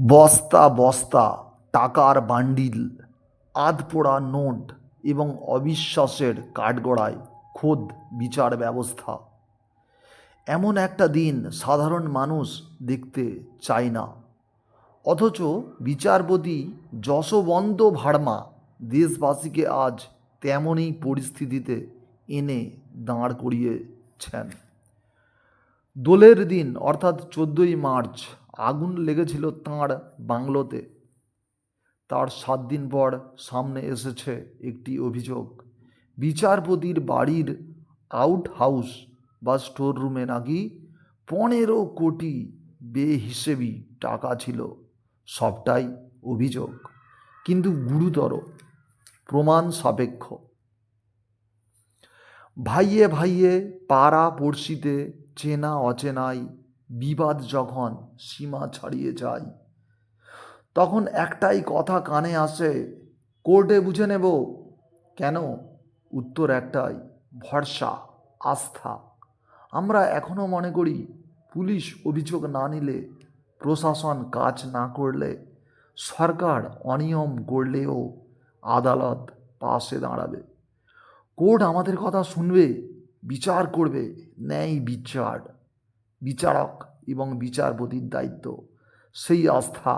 বস্তা বস্তা, টাকার বান্ডিল, আধপোড়া নোট এবং অবিশ্বাসের কাঠগড়ায় খোদ বিচার ব্যবস্থা। এমন একটা দিন সাধারণ মানুষ দেখতে চায় না। অথচ বিচারপতি যশবন্ত ভার্মা দেশবাসীকে আজ তেমনই পরিস্থিতিতে এনে দাঁড় করিয়েছেন। দোলের দিন, অর্থাৎ চোদ্দোই মার্চ আগুন লেগেছিল তাঁর বাংলোতে। তার সাত দিন পর সামনে এসেছে একটি অভিযোগ। বিচারপতির বাড়ির আউট হাউস বা স্টোর রুমে নাকি পনেরো কোটি বেহিসেবি টাকা ছিল, সবটাই অভিযোগ। কিন্তু গুরুতর, প্রমাণ সাপেক্ষ। ভাইয়ে ভাইয়ে পাড়া পড়শিতে চেনা অচেনাই বিবাদ যখন সীমা ছাড়িয়ে যায়, তখন একটাই কথা কানে আসে, কোর্টে বুঝে নেব কেন? উত্তর একটাই, ভরসা, আস্থা। আমরা এখনও মনে করি, পুলিশ অভিযোগ না নিলে, প্রশাসন কাজ না করলে, সরকার অনিয়ম করলেও আদালত পাশে দাঁড়াবে। কোর্ট আমাদের কথা শুনবে, বিচার করবে, ন্যায় বিচার। বিচারক এবং বিচারপতির দায়িত্ব। সেই আস্থা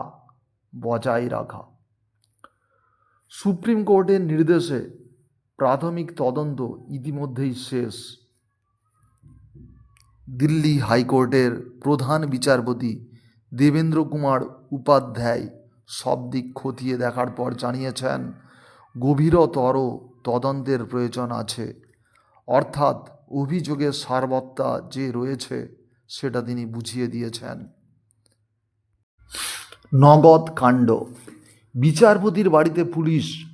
বজায় রাখা। সুপ্রিম কোর্টের নির্দেশে প্রাথমিক তদন্ত ইতিমধ্যেই শেষ। দিল্লি হাইকোর্টের প্রধান বিচারপতি দেবেন্দ্র কুমার উপাধ্যায় সব দিক খতিয়ে দেখার পর জানিয়েছেন, গভীরতর তদন্তের প্রয়োজন আছে। অর্থাৎ অভিযোগের সারবত্তা যে রয়েছে সেটা তিনি বুঝিয়ে দিয়েছেন। নগদ কাণ্ড। বিচারপতির বাড়িতে পুলিশ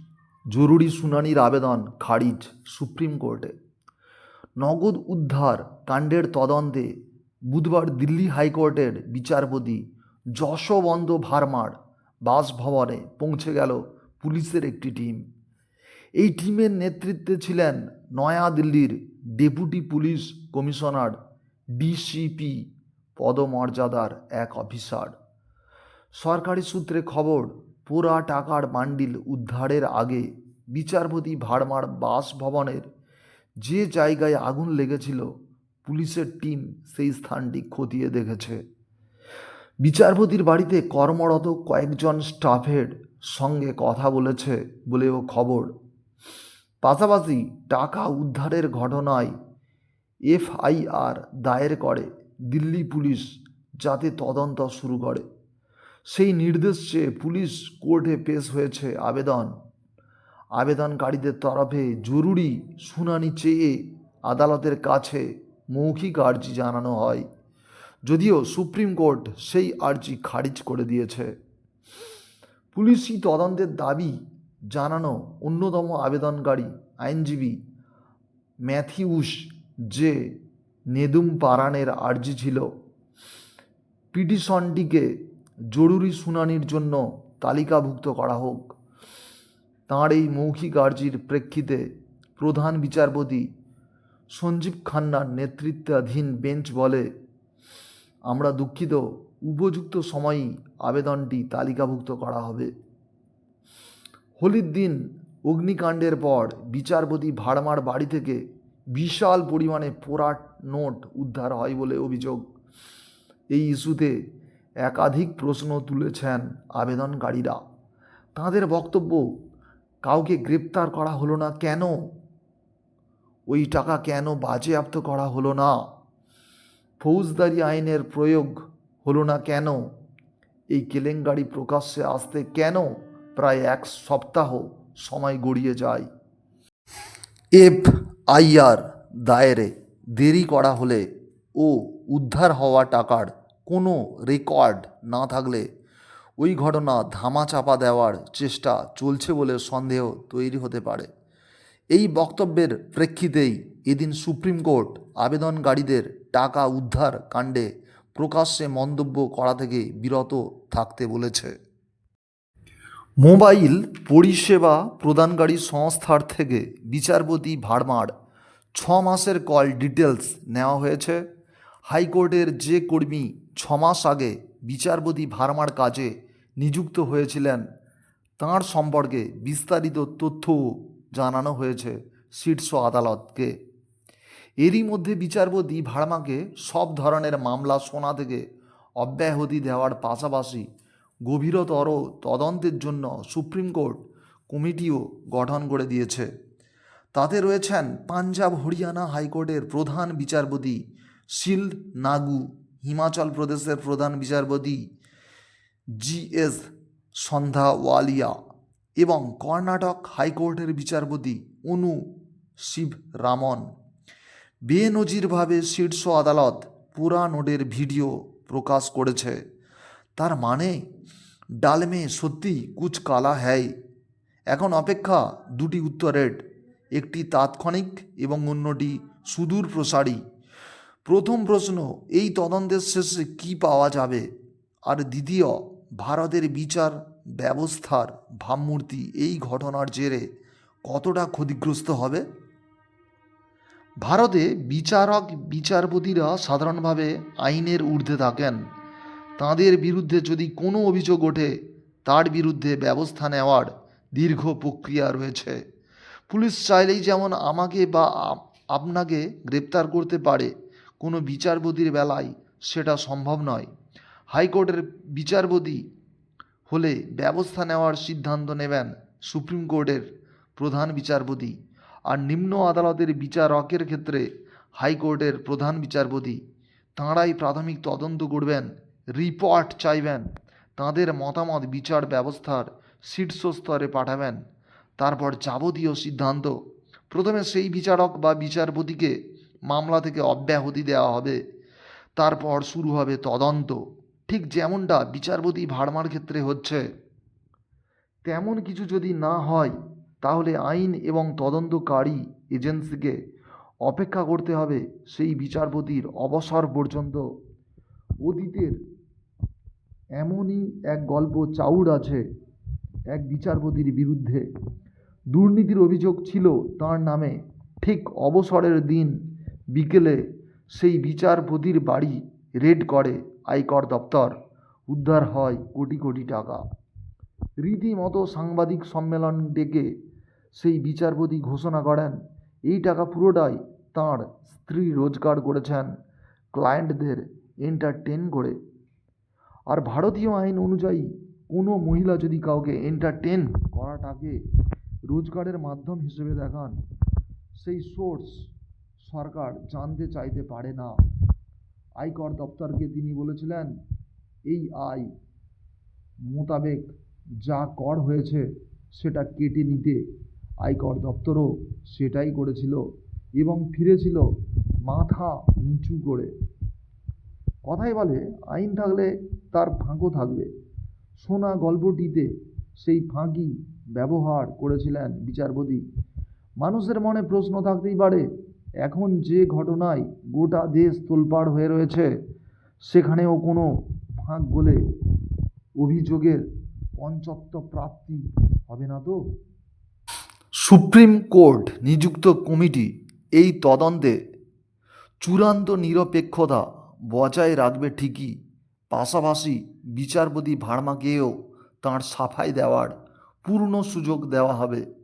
জরুরি শুনানির আবেদন খারিজ সুপ্রিম কোর্টে। নগদ উদ্ধার কাণ্ডের তদন্তে বুধবার দিল্লি হাইকোর্টের বিচারপতি যশবন্ত ভার্মার বাসভবনে পৌঁছে গেল পুলিশের একটি টিম। এই টিমের নেতৃত্বে ছিলেন নয়াদিল্লির ডেপুটি পুলিশ কমিশনার ডিসিপি পদমর্যাদার এক অফিসার। সরকারি সূত্রে খবর পোড়া টাকার বান্ডিল উদ্ধারের আগে বিচারপতি ভাড়মার বাসভবনের যে জায়গায় আগুন লেগেছিল, পুলিশের টিম সেই স্থানটি খতিয়ে দেখেছে। বিচারপতির বাড়িতে কর্মরত কয়েকজন স্টাফের সঙ্গে কথা বলেছে বলেও খবর। পাশাপাশি টাকা উদ্ধারের ঘটনায় এফআইআর দায়ের করে দিল্লি পুলিশ যাতে তদন্ত শুরু করে। সেই নির্দেশ চেয়ে পুলিশ কোর্টে পেশ হয়েছে আবেদন। আবেদনকারীদের তরফে জরুরি শুনানি চেয়ে আদালতের কাছে মৌখিক আর্জি জানানো হয়। যদিও সুপ্রিম কোর্ট সেই আর্জি খারিজ করে দিয়েছে। পুলিশি তদন্তের দাবি জানানো অন্যতম আবেদনকারী আইনজীবী ম্যাথিউস যে নেদুম পারানের আর্জি ছিল, পিটিশনটিকে জরুরি শুনানির জন্য তালিকাভুক্ত করা হোক। তাঁর এই মৌখিক আর্জির প্রেক্ষিতে প্রধান বিচারপতি সঞ্জীব খান্নার নেতৃত্বাধীন বেঞ্চ বলে, আমরা দুঃখিত, উপযুক্ত সময়ই আবেদনটি তালিকাভুক্ত করা হবে। হোলির দিন অগ্নিকাণ্ডের পর বিচারপতি ভাড়মার বাড়ি থেকে বিশাল পরিমাণে পোড়া নোট উদ্ধার হয় বলে অভিযোগ। এই ইস্যুতে একাধিক প্রশ্ন তুলেছেন আবেদনকারীরা। তাঁদের বক্তব্য, কাউকে গ্রেপ্তার করা হলো না কেন? ওই টাকা কেন বাজেয়াপ্ত করা হলো না? ফৌজদারি আইনের প্রয়োগ হলো না কেন? এই কেলেঙ্কারি প্রকাশ্যে আসতে কেন প্রায় এক সপ্তাহ সময় গড়িয়ে যায়? এফ আইআর দায়েরে দেরি করা হলে ও উদ্ধার হওয়া টাকার কোনো রেকর্ড না থাকলে ওই ঘটনা ধামাচাপা দেওয়ার চেষ্টা চলছে বলে সন্দেহ তৈরি হতে পারে। এই বক্তব্যের প্রেক্ষিতেই এদিন সুপ্রিম কোর্ট আবেদনকারীদের টাকা উদ্ধার কাণ্ডে প্রকাশ্যে মন্তব্য করা থেকে বিরত থাকতে বলেছে। মোবাইল পরিষেবা প্রদানকারী সংস্থার থেকে বিচারপতি ভাড়মার ছ মাসের কল ডিটেলস নেওয়া হয়েছে। হাইকোর্টের যে কর্মী ছ মাস আগে বিচারপতি ভার্মার কাজে নিযুক্ত হয়েছিলেন, তাঁর সম্পর্কে বিস্তারিত তথ্যও জানানো হয়েছে শীর্ষ আদালতকে। এরই মধ্যে বিচারপতি ভার্মাকে সব ধরনের মামলা শোনা থেকে অব্যাহতি দেওয়ার পাশাপাশি গভীরতর তদন্তের জন্য সুপ্রিম কোর্ট কমিটিও গঠন করে দিয়েছে। তাতে রয়েছেন পাঞ্জাব হরিয়ানা হাইকোর্টের প্রধান বিচারপতি শিল নাগু, হিমাচল প্রদেশের প্রধান বিচারপতি জি এস সন্ধ্যাওয়ালিয়া এবং কর্ণাটক হাইকোর্টের বিচারপতি অনু শিব রামন বেনজিরভাবে শীর্ষ আদালত পুরা নোটের ভিডিও প্রকাশ করেছে। তার মানে ডালমে সত্যি কুচ কালা হ্যায়। এখন অপেক্ষা দুটি উত্তরের, একটি তাৎক্ষণিক এবং অন্যটি সুদূর প্রসারী। প্রথম প্রশ্ন, এই তদন্তের শেষে কি পাওয়া যাবে? আর দ্বিতীয়, ভারতের বিচার ব্যবস্থার ভাবমূর্তি এই ঘটনার জেরে কতটা ক্ষতিগ্রস্ত হবে? ভারতে বিচারক, বিচারপতিরা সাধারণভাবে আইনের ঊর্ধ্বে থাকেন। তাঁদের বিরুদ্ধে যদি কোনো অভিযোগ ওঠে, তার বিরুদ্ধে ব্যবস্থা নেওয়ার দীর্ঘ প্রক্রিয়া রয়েছে। পুলিশ চাইলেই যেমন আমাকে বা আপনাকে গ্রেপ্তার করতে পারে, কোনো বিচারপতির বেলায় সেটা সম্ভব নয়। হাইকোর্টের বিচারপতি হলে ব্যবস্থা নেওয়ার সিদ্ধান্ত নেবেন সুপ্রিম কোর্টের প্রধান বিচারপতি। আর নিম্ন আদালতের বিচারকের ক্ষেত্রে হাইকোর্টের প্রধান বিচারপতি, তাঁরাই প্রাথমিক তদন্ত করবেন রিপোর্ট চাইবেন, তাঁদের মতামত বিচার ব্যবস্থার শীর্ষস্তরে পাঠাবেন। তারপর যাবতীয় সিদ্ধান্ত, প্রথমে সেই বিচারক বা বিচারপতিকে মামলা থেকে অব্যাহতি দেওয়া হবে। তারপর শুরু হবে তদন্ত। ঠিক যেমনটা বিচারপতি ভাড়মার ক্ষেত্রে হচ্ছে। তেমন কিছু যদি না হয়, তাহলে আইন এবং তদন্তকারী এজেন্সিকে অপেক্ষা করতে হবে সেই বিচারপতির অবসর পর্যন্ত। অতীতের এমনই এক গল্প চাউর আছে এক বিচারপতির বিরুদ্ধে। দুর্নীতির অভিযোগ ছিল তার নামে। ঠিক অবসরের দিন বিকেলে সেই বিচারপতির বাড়ি রেড করে আয়কর দপ্তর। উদ্ধার হয় কোটি কোটি টাকা। রীতিমতো সাংবাদিক সম্মেলন ডেকে সেই বিচারপতি ঘোষণা করেন, এই টাকা পুরোটাই তাঁর স্ত্রী রোজগার করেছেন। ক্লায়েন্টদের এন্টারটেন করে আর ভারতীয় আইন অনুযায়ী, কোনো মহিলা যদি কাউকে এন্টারটেন করাটাকে রোজগারের মাধ্যম হিসেবে দেখান, সেই সোর্স সরকার জানতে চাইতে পারে না। আয়কর দপ্তরকে তিনি বলেছিলেন, এই আয় মোতাবেক যা কর হয়েছে, সেটা কেটে নিতে। আয়কর দপ্তরও সেটাই করেছিল এবং ফিরেছিল মাথা নিচু করে। কথাই বলে, আইন থাকলে তার ফাঁকও থাকবে। শোনা গল্পটিতে সেই ফাঁকি ব্যবহার করেছিলেন বিচারপতি। মানুষের মনে প্রশ্ন থাকতেই পারে, এখন যে ঘটনায় গোটা দেশ তোলপাড় হয়ে রয়েছে, সেখানেও কোনো ফাঁক গলে অভিযোগের পঞ্চত্ব প্রাপ্তি হবে না তো? সুপ্রিম কোর্ট নিযুক্ত কমিটি এই তদন্তে চূড়ান্ত নিরপেক্ষতা বজায় রাখবে ঠিকই পাশাপাশি বিচারপতি ভার্মাকেও তাঁর সাফাই দেওয়ার পূর্ণ সুযোগ দেওয়া হবে।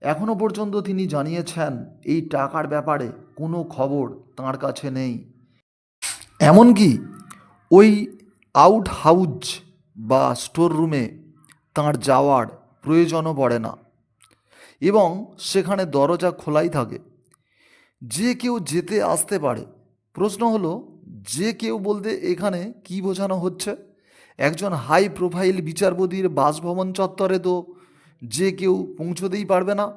এখনও পর্যন্ত তিনি জানিয়েছেন, এই টাকার ব্যাপারে কোনো খবর তাঁর কাছে নেই। এমনকি ওই আউট হাউজ বা স্টোর রুমে তাঁর যাওয়ার প্রয়োজনও পড়ে না এবং সেখানে দরজা খোলাই থাকে। যে কেউ যেতে আসতে পারে। প্রশ্ন হলো যে কেউ বলতে এখানে কি বোঝানো হচ্ছে? একজন হাই প্রোফাইল বিচারপতির বাসভবন চত্বরে তো যে কেউ পৌঁছতেই পারবে না।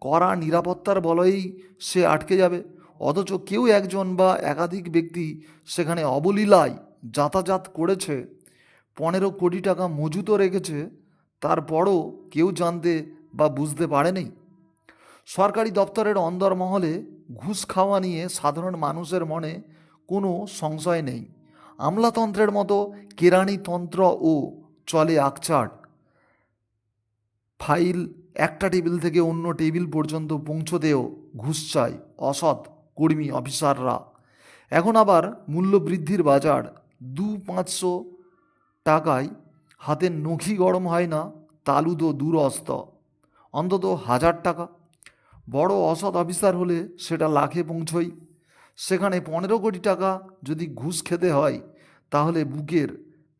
কড়া নিরাপত্তার বলয়েই সে আটকে যাবে। অথচ কেউ একজন বা একাধিক ব্যক্তি সেখানে অবলীলায় যাতায়াত করেছে। পনেরো কোটি টাকা মজুতও রেখেছে। তারপরও কেউ জানতে বা বুঝতে পারেনি। সরকারি দপ্তরের অন্দরমহলে ঘুষ খাওয়া নিয়ে সাধারণ মানুষের মনে কোনো সংশয় নেই। আমলাতন্ত্রের মতো কেরানিতন্ত্র ও চলে আকচাট ফাইল একটা টেবিল থেকে অন্য টেবিল পর্যন্ত পৌঁছতেও ঘুষ চায় অসৎ কর্মী অফিসাররা। এখন আবার মূল্য বৃদ্ধির বাজার, দু পাঁচশো টাকায় হাতের নখি গরম হয় না, তালুদো দূরস্ত, অন্তত হাজার টাকা। বড় অসৎ অফিসার হলে সেটা লাখে পৌঁছই। সেখানে পনেরো কোটি টাকা যদি ঘুষ খেতে হয়, তাহলে বুকের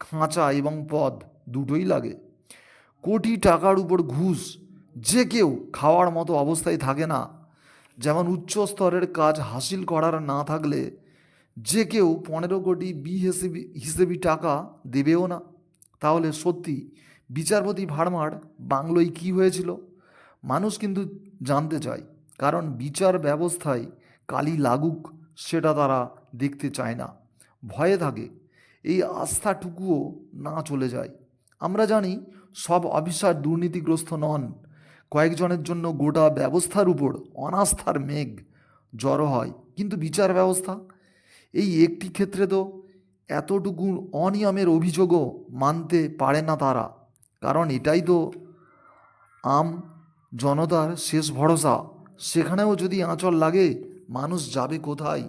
খাঁচা এবং পদ দুটোই লাগে। কোটি টাকার উপর ঘুষ যে কেউ খাওয়ার মতো অবস্থায় থাকে না। যেমন উচ্চ স্তরের কাজ হাসিল করার না থাকলে যে কেউ পনেরো কোটি বি হিসেবি হিসেবি টাকা দেবেও না। তাহলে সত্যি বিচারপতি ভাড়মার বাংলোয় কী হয়েছিল? মানুষ কিন্তু জানতে চায়, কারণ বিচার ব্যবস্থায় কালি লাগুক। সেটা তারা দেখতে চায় না। ভয়ে থাকে। এই আস্থাটুকুও না চলে যায়। আমরা জানি সব অফিসার দুর্নীতিগ্রস্ত নন। কয়েকজনের জন্য গোটা ব্যবস্থার উপর অনাস্থার মেঘ জড়ো হয়। কিন্তু বিচার ব্যবস্থা? এই একটি ক্ষেত্রে তো এতটুকু অনিয়মের অভিযোগও মানতে পারে না তারা। কারণ এটাই তো আম জনতার শেষ ভরসা। সেখানেও যদি আঁচল লাগে মানুষ যাবে কোথায়?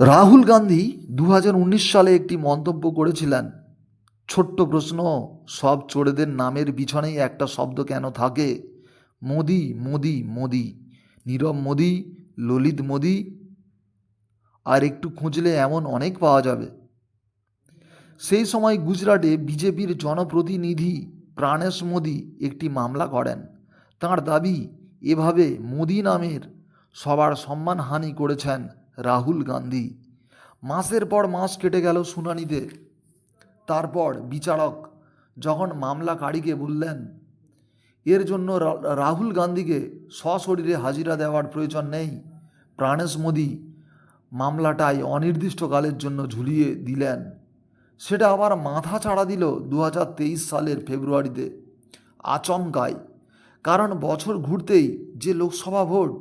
রাহুল গান্ধী দু হাজার উনিশ সালে একটি মন্তব্য করেছিলেন, ছোট্ট প্রশ্ন, সব চোরেদের নামের পিছনেই একটা শব্দ কেন থাকে? মোদি মোদি মোদি, নীরব মোদি, ললিত মোদি, আর একটু খুঁজলে এমন অনেক পাওয়া যাবে। সেই সময় গুজরাটে বিজেপির জনপ্রতিনিধি প্রাণেশ মোদি একটি মামলা করেন। তাঁর দাবি, এভাবে মোদি নামের সবার সম্মানহানি করেছেন রাহুল গান্ধী। মাসের পর মাস কেটে গেল শুনানিতে। তারপর বিচারক যখন মামলাকারীকে বললেন, এর জন্য রাহুল গান্ধীকে সশরীরে হাজিরা দেওয়ার প্রয়োজন নেই। প্রাণেশ মোদি মামলাটাই অনির্দিষ্টকালের জন্য ঝুলিয়ে দিলেন। সেটা আবার মাথা ছাড়া দিল দু হাজার তেইশ সালের ফেব্রুয়ারিতে। আচমকায় কারণ বছর ঘুরতেই যে লোকসভা ভোট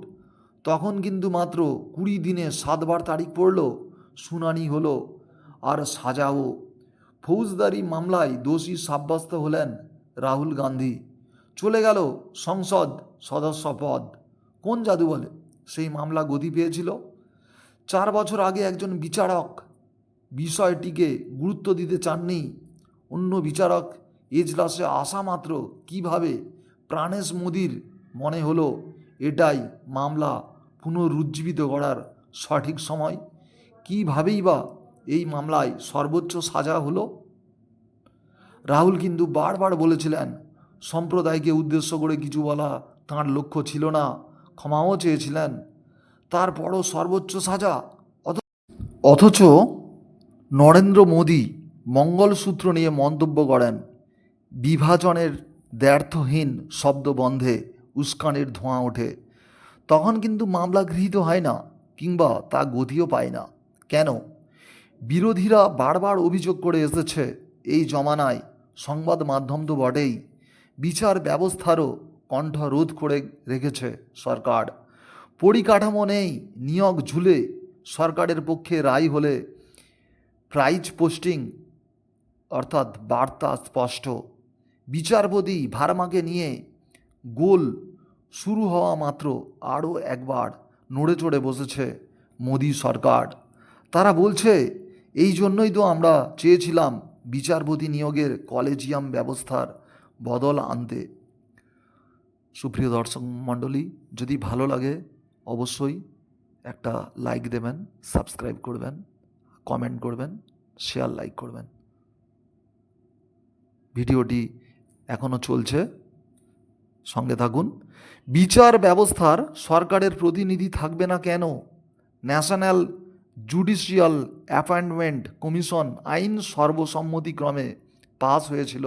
তখন কিন্তু মাত্র কুড়ি দিনে সাতবার তারিখ পড়ল, শুনানি হলো আর সাজাও। ফৌজদারি মামলায় দোষী সাব্যস্ত হলেন রাহুল গান্ধী। চলে গেল সংসদ সদস্য পদ কোন জাদু বলে? সেই মামলা গতি পেয়েছিল। চার বছর আগে একজন বিচারক বিষয়টিকে গুরুত্ব দিতে চাননি। অন্য বিচারক এজলাসে আসা মাত্র কীভাবে প্রাণেশ মোদির মনে হলো, এটাই মামলা। পুনরুজ্জীবিত করার সঠিক সময়? কীভাবেই বা এই মামলায় সর্বোচ্চ সাজা হলো? রাহুল কিন্তু বারবার বলেছিলেন, সম্প্রদায়কে উদ্দেশ্য করে কিছু বলা তাঁর লক্ষ্য ছিল না, ক্ষমাও চেয়েছিলেন। তারপরও সর্বোচ্চ সাজা? অথচ নরেন্দ্র মোদী মঙ্গলসূত্র নিয়ে মন্তব্য করেন, বিভাজনের দ্ব্যর্থহীন শব্দ বন্ধে উস্কানির ধোঁয়া ওঠে। তখন কিন্তু মামলা গৃহীত হয় না, কিংবা তা গতিও পায় না। কেন? বিরোধীরা বারবার অভিযোগ করে এসেছে, এই জমানায় সংবাদ মাধ্যম তো বটেই, বিচার ব্যবস্থারও কণ্ঠ রোধ করে রেখেছে সরকার। পরিকাঠামো নেই, নিয়োগ ঝুলে সরকারের পক্ষে রায় হলে প্রাইজ পোস্টিং, অর্থাৎ বার্তা স্পষ্ট। বিচারপতি ভার্মাকে নিয়ে গোল শুরু হওয়া মাত্র আরও একবার নড়ে চড়ে বসেছে মোদী সরকার। তারা বলছে, এই জন্যই তো আমরা চেয়েছিলাম বিচারপতি নিয়োগের কলেজিয়াম ব্যবস্থার বদল আনতে। সুপ্রিয় দর্শক মণ্ডলী, যদি ভালো লাগে, অবশ্যই একটা লাইক দেবেন সাবস্ক্রাইব করবেন কমেন্ট করবেন শেয়ার লাইক করবেন। ভিডিওটি এখনও চলছে। সঙ্গে থাকুন। বিচার ব্যবস্থার সরকারের প্রতিনিধি থাকবে না কেন? ন্যাশনাল জুডিশিয়াল অ্যাপয়েন্টমেন্ট কমিশন আইন সর্বসম্মতিক্রমে পাস হয়েছিল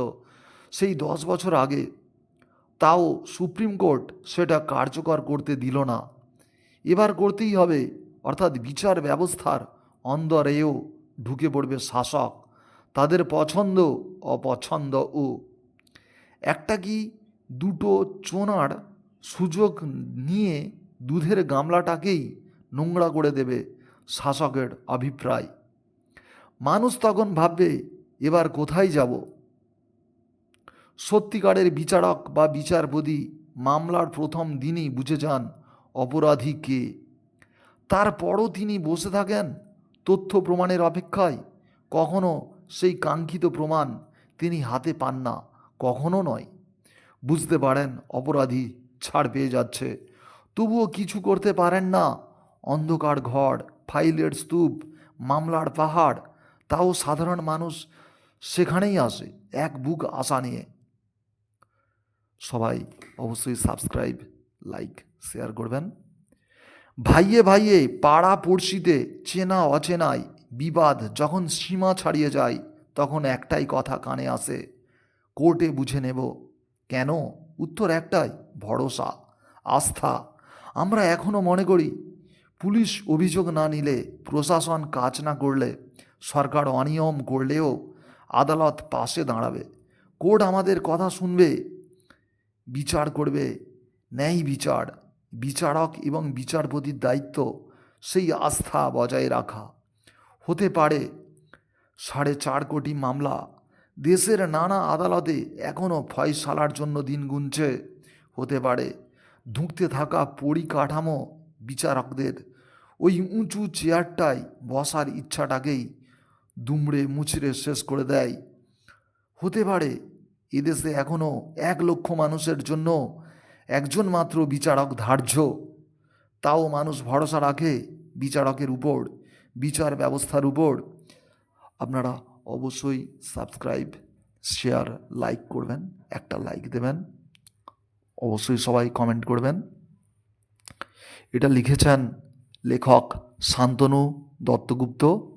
সেই দশ বছর আগে। তাও সুপ্রিম কোর্ট সেটা কার্যকর করতে দিল না। এবার করতেই হবে, অর্থাৎ বিচার ব্যবস্থার অন্দরেও ঢুকে পড়বে শাসক, তাদের পছন্দ, অপছন্দ ও। একটা কি দুটো চোনার সুযোগ নিয়ে দুধের গামলাটাকেই নোংরা করে দেবে শাসকের অভিপ্রায়। মানুষ তখন ভাববে, এবার কোথায় যাব? সত্যিকারের বিচারক বা বিচারপতি মামলার প্রথম দিনই বুঝে যান অপরাধী কে। তারপরও তিনি বসে থাকেন তথ্য প্রমাণের অপেক্ষায়। কখনো সেই কাঙ্ক্ষিত প্রমাণ তিনি হাতে পান না, কখনো নয়। বুঝতে পারেন অপরাধী ছাড় পেয়ে যাচ্ছে। তবুও কিছু করতে পারেন না। অন্ধকার ঘর, ফাইলের স্তূপ, মামলার পাহাড়, তাও সাধারণ মানুষ সেখানেই আসে, এক বুক আশা নিয়ে। সবাই অবশ্যই সাবস্ক্রাইব, লাইক, শেয়ার করবেন। ভাইয়ে ভাইয়ে, পাড়া পড়শিতে, চেনা অচেনায়, বিবাদ যখন সীমা ছাড়িয়ে যায়, তখন একটাই কথা কানে আসে, কোর্টে বুঝে নেব কেন? উত্তর একটাই, ভরসা, আস্থা। আমরা এখনও মনে করি, পুলিশ অভিযোগ না নিলে, প্রশাসন কাজ না করলে, সরকার অনিয়ম করলেও আদালত পাশে দাঁড়াবে। কোর্ট আমাদের কথা শুনবে, বিচার করবে, ন্যায় বিচার, বিচারক এবং বিচারপতির দায়িত্ব, সেই আস্থা বজায় রাখা। হতে পারে সাড়ে চার কোটি মামলা দেশের নানা আদালতে এখনও ফয়সালার জন্য দিন গুনছে। হতে পারে ধুঁকতে থাকা পরিকাঠামো বিচারকদের। ওই উঁচু চেয়ারটায় বসার ইচ্ছাটাকেই দুমড়ে মুচড়ে শেষ করে দেয়। হতে পারে এদেশে এখনও এক লক্ষ মানুষের জন্য একজন মাত্র বিচারক ধার্য। তাও মানুষ ভরসা রাখে বিচারকের উপর, বিচার ব্যবস্থার উপর। আপনারা অবশ্যই সাবস্ক্রাইব শেয়ার লাইক করবেন, একটা লাইক দেবেন। অবশ্যই সবাই কমেন্ট করবেন। এটা লিখেছেন লেখক শান্তনু দত্তগুপ্ত।